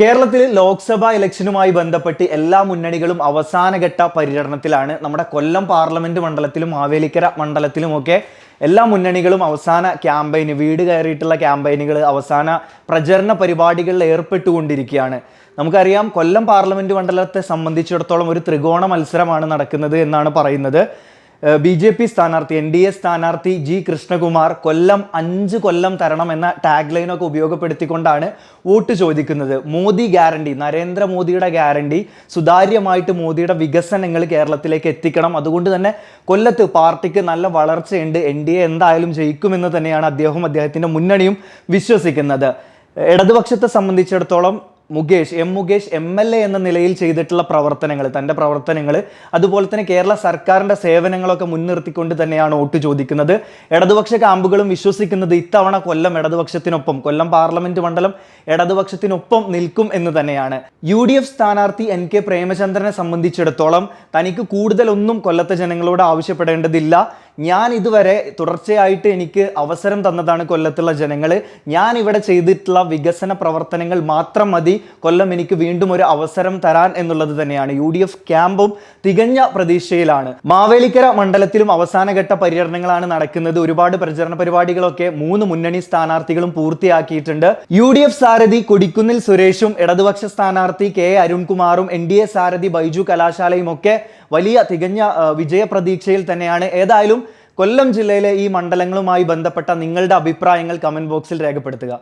കേരളത്തിൽ ലോക്സഭാ ഇലക്ഷനുമായി ബന്ധപ്പെട്ട് എല്ലാ മുന്നണികളും അവസാനഘട്ട പര്യടനത്തിലാണ്. നമ്മുടെ കൊല്ലം പാർലമെന്റ് മണ്ഡലത്തിലും മാവേലിക്കര മണ്ഡലത്തിലുമൊക്കെ എല്ലാ മുന്നണികളും അവസാന ക്യാമ്പയിന് വീട് കയറിയിട്ടുള്ള ക്യാമ്പയിനുകൾ അവസാന പ്രചരണ പരിപാടികളിൽ ഏർപ്പെട്ടുകൊണ്ടിരിക്കുകയാണ്. നമുക്കറിയാം കൊല്ലം പാർലമെന്റ് മണ്ഡലത്തെ സംബന്ധിച്ചിടത്തോളം ഒരു ത്രികോണ മത്സരമാണ് നടക്കുന്നത് എന്നാണ് പറയുന്നത്. ബി ജെ പി സ്ഥാനാർത്ഥി എൻ ഡി എ സ്ഥാനാർത്ഥി ജി കൃഷ്ണകുമാർ കൊല്ലം അഞ്ച് കൊല്ലം തരണം എന്ന ടാഗ് ലൈനൊക്കെ ഉപയോഗപ്പെടുത്തിക്കൊണ്ടാണ് വോട്ട് ചോദിക്കുന്നത്. മോദി ഗ്യാരണ്ടി നരേന്ദ്രമോദിയുടെ ഗ്യാരണ്ടി സുതാര്യമായിട്ട് മോദിയുടെ വികസനങ്ങൾ കേരളത്തിലേക്ക് എത്തിക്കണം. അതുകൊണ്ട് തന്നെ കൊല്ലത്ത് പാർട്ടിക്ക് നല്ല വളർച്ചയുണ്ട്. എൻ ഡി എ എന്തായാലും ജയിക്കുമെന്ന് തന്നെയാണ് അദ്ദേഹം അദ്ദേഹത്തിന്റെ മുന്നണിയും വിശ്വസിക്കുന്നത്. ഇടതുപക്ഷത്തെ സംബന്ധിച്ചിടത്തോളം Mukesh M Mukesh M L A എന്ന നിലയിൽ ചെയ്തിട്ടുള്ള പ്രവർത്തനങ്ങൾ തന്റെ പ്രവർത്തനങ്ങൾ അതുപോലെ തന്നെ കേരള സർക്കാരിന്റെ സേവനങ്ങളൊക്കെ മുൻനിർത്തിക്കൊണ്ട് തന്നെയാണ് വോട്ട് ചോദിക്കുന്നത്. ഇടതുപക്ഷ ക്യാമ്പുകളും വിശ്വസിക്കുന്നത് ഇത്തവണ കൊല്ലം ഇടതുപക്ഷത്തിനൊപ്പം കൊല്ലം പാർലമെന്റ് മണ്ഡലം ഇടതുപക്ഷത്തിനൊപ്പം നിൽക്കും എന്ന് തന്നെയാണ്. യു ഡി എഫ് സ്ഥാനാർത്ഥി എൻ കെ പ്രേമചന്ദ്രനെ സംബന്ധിച്ചിടത്തോളം തനിക്ക് കൂടുതലൊന്നും കൊല്ലത്തെ ജനങ്ങളോട് ആവശ്യപ്പെടേണ്ടതില്ല. ഞാൻ ഇതുവരെ തുടർച്ചയായിട്ട് എനിക്ക് അവസരം തന്നതാണ് കൊല്ലത്തുള്ള ജനങ്ങൾ ഞാൻ ഇവിടെ ചെയ്തിട്ടുള്ള വികസന പ്രവർത്തനങ്ങൾ മാത്രം മതി. കൊല്ലം എനിക്ക് വീണ്ടും ഒരു അവസരം തരാൻ എന്നുള്ളത് തന്നെയാണ്. യു ഡി എഫ് ക്യാമ്പും തികഞ്ഞ പ്രതീക്ഷയിലാണ്. മാവേലിക്കര മണ്ഡലത്തിലും അവസാനഘട്ട പര്യടനങ്ങളാണ് നടക്കുന്നത്. ഒരുപാട് പ്രചരണ പരിപാടികളൊക്കെ മൂന്ന് മുന്നണി സ്ഥാനാർത്ഥികളും പൂർത്തിയാക്കിയിട്ടുണ്ട്. യു ഡി എഫ് സാരഥി കൊടിക്കുന്നിൽ സുരേഷും ഇടതുപക്ഷ സ്ഥാനാർത്ഥി കെ അരുൺകുമാറും എൻ ഡി എ സാരഥി ബൈജു കലാശാലയും ഒക്കെ വലിയ തികഞ്ഞ വിജയ വിജയപ്രതീക്ഷയിൽ തന്നെയാണ്. ഏതായാലും കൊല്ലം ജില്ലയിലെ ഈ മണ്ഡലങ്ങളുമായി ബന്ധപ്പെട്ട നിങ്ങളുടെ അഭിപ്രായങ്ങൾ കമന്റ് ബോക്സിൽ രേഖപ്പെടുത്തുക.